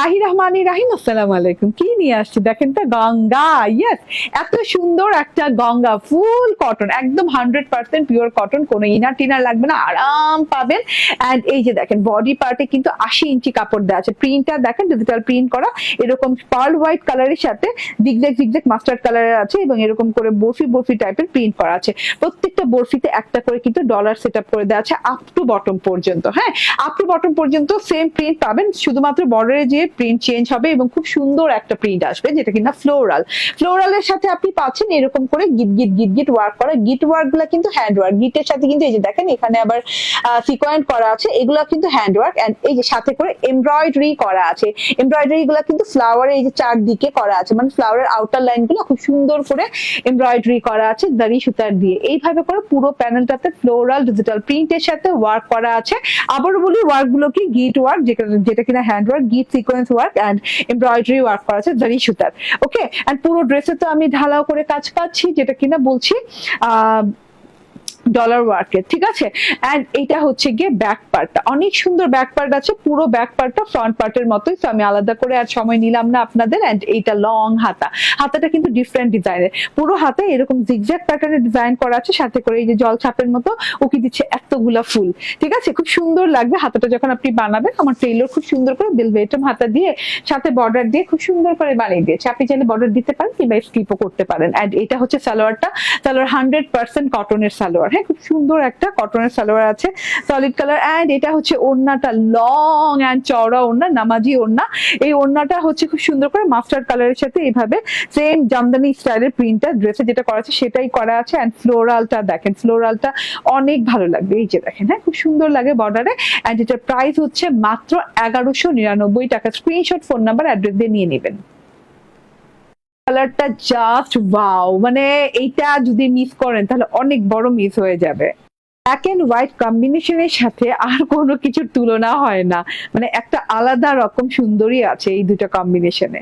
বিসমিল্লাহি রাহিম আলাইকুম। কি নিয়ে আসছি? দেখেন তো, গঙ্গা ইয়েস এত সুন্দর একটা গঙ্গা ফুল কটন একদম হান্ড্রেড পার্সেন্ট পিওর কটন কোনো ইনার টিনার লাগবে না, আরাম পাবেন। অ্যান্ড এই যে দেখেন বডি পার্টে কিন্তু আশি ইঞ্চি কাপড় দেওয়া আছে। প্রিন্টটা দেখেন ডিজিটাল প্রিন্ট করা, এরকম পার্ল হোয়াইট কালারের সাথে জিগজ্যাগ জিগজ্যাগ মাস্টার্ড কালারের আছে এবং এরকম করে বরফি বরফি টাইপের প্রিন্ট করা আছে। প্রত্যেকটা বরফিতে একটা করে কিন্তু ডলার সেট আপ করে দেওয়া আছে আপ টু বটম পর্যন্ত হ্যাঁ? আপ টু বটম পর্যন্ত সেম প্রিন্ট পাবেন, শুধুমাত্র বর্ডারে যে প্রিন্ট চেঞ্জ হবে এবং খুব সুন্দর একটা প্রিন্ট আসবে যেটা কিনা ফ্লোরাল ফ্লোরালের সাথে আপনি পাচ্ছেন এরকম করে গিট গিট গিট গিট ওয়ার্ক করা। গিট ওয়ার্কগুলা কিন্তু হ্যান্ড ওয়ার্ক গিটের সাথে কিন্তু এই যে দেখেন, এখানে আবার সিকোয়েন্ট করা আছে। এগুলা কিন্তু হ্যান্ড ওয়ার্ক এই যে সাথে করে এমব্রয়ডারি করা আছে। এমব্রয়ডারি গুলা কিন্তু ফ্লাওয়ারের এই যে চারদিকে করা আছে। মানে ফ্লাওয়ারের আউটার লাইনগুলো খুব সুন্দর করে এমব্রয়ডারি করা আছে, দাড়ি সুতার দিয়ে। এইভাবে করে পুরো প্যানেলটাতে ফ্লোরাল ডিজিটাল প্রিন্টের সাথে ওয়ার্ক করা আছে। আবার বলি ওয়ার্কগুলো কি গিট ওয়ার্ক যেটা কিনা হ্যান্ড ওয়ার্ক গিট sequence work and embroidery work করা আছে জারি সুতার ওকে অ্যান্ড পুরো ড্রেসে তো আমি ঢালাও করে কাজ পাচ্ছি, যেটা কিনা বলছি, আহ ডলার ওয়ার্কের ঠিক আছে? এন্ড এটা হচ্ছে গিয়ে ব্যাক পার্টটা অনেক সুন্দর ব্যাক পার্ট আছে, পুরো ব্যাক পার্টটা ফ্রন্ট পার্টের মতোই। তো আমি আলাদা করে আর সময় নিলাম না আপনাদের। এন্ড এইটা লং হাতা। হাতাটা কিন্তু ডিফারেন্ট ডিজাইনের পুরো হাতে এরকম জিগজ্যাগ প্যাটার্নের ডিজাইন করা আছে, সাথে করে এই যে জল ছাপের মতো, ওকে দিচ্ছে এতগুলা ফুল। ঠিক আছে? খুব সুন্দর লাগবে হাতাটা যখন আপনি বানাবেন। আমার টেইলর খুব সুন্দর করে বেলভেটম হাতা দিয়ে, সাথে বর্ডার দিয়ে খুব সুন্দর করে বানিয়ে দিয়েছে। আপনি চাইলে বর্ডার দিতে পারেন কিংবা স্কিপও করতে পারেন। এন্ড এটা হচ্ছে সালোয়ারটা। সালোয়ার হান্ড্রেড পার্সেন্ট কটনের সালোয়ার। হ্যাঁ খুব সুন্দর একটা কটনের সালোয়ার আছে সলিড কালার অ্যান্ড এটা হচ্ছে ওড়নাটা লং অ্যান্ড চওড়া ওড়না, নামাজি ওড়না। এই ওড়নাটা হচ্ছে খুব সুন্দর করে মাস্টার্ড কালারের সাথে এইভাবে সেম জামদানি স্টাইলের প্রিন্টটা ড্রেসে যেটা করা আছে সেটাই করা আছে অ্যান্ড ফ্লোরালটা দেখেন ফ্লোরালটা অনেক ভালো লাগবে। এই যে দেখেন হ্যাঁ খুব সুন্দর লাগে বর্ডারে অ্যান্ড এটার প্রাইস হচ্ছে মাত্র এগারোশো নিরানব্বই টাকা। স্ক্রিনশট ফোন নাম্বার অ্যাড্রেস দিয়ে নিয়ে নেবেন। কালারটা জাস্ট ওয়াও মানে এইটা যদি মিস করেন, তাহলে অনেক বড় মিস হয়ে যাবে। ব্ল্যাক এন্ড হোয়াইট কম্বিনেশনের সাথে আর কোনো কিছুর তুলনা হয় না। মানে একটা আলাদা রকম সুন্দরী আছে এই দুটো কম্বিনেশনে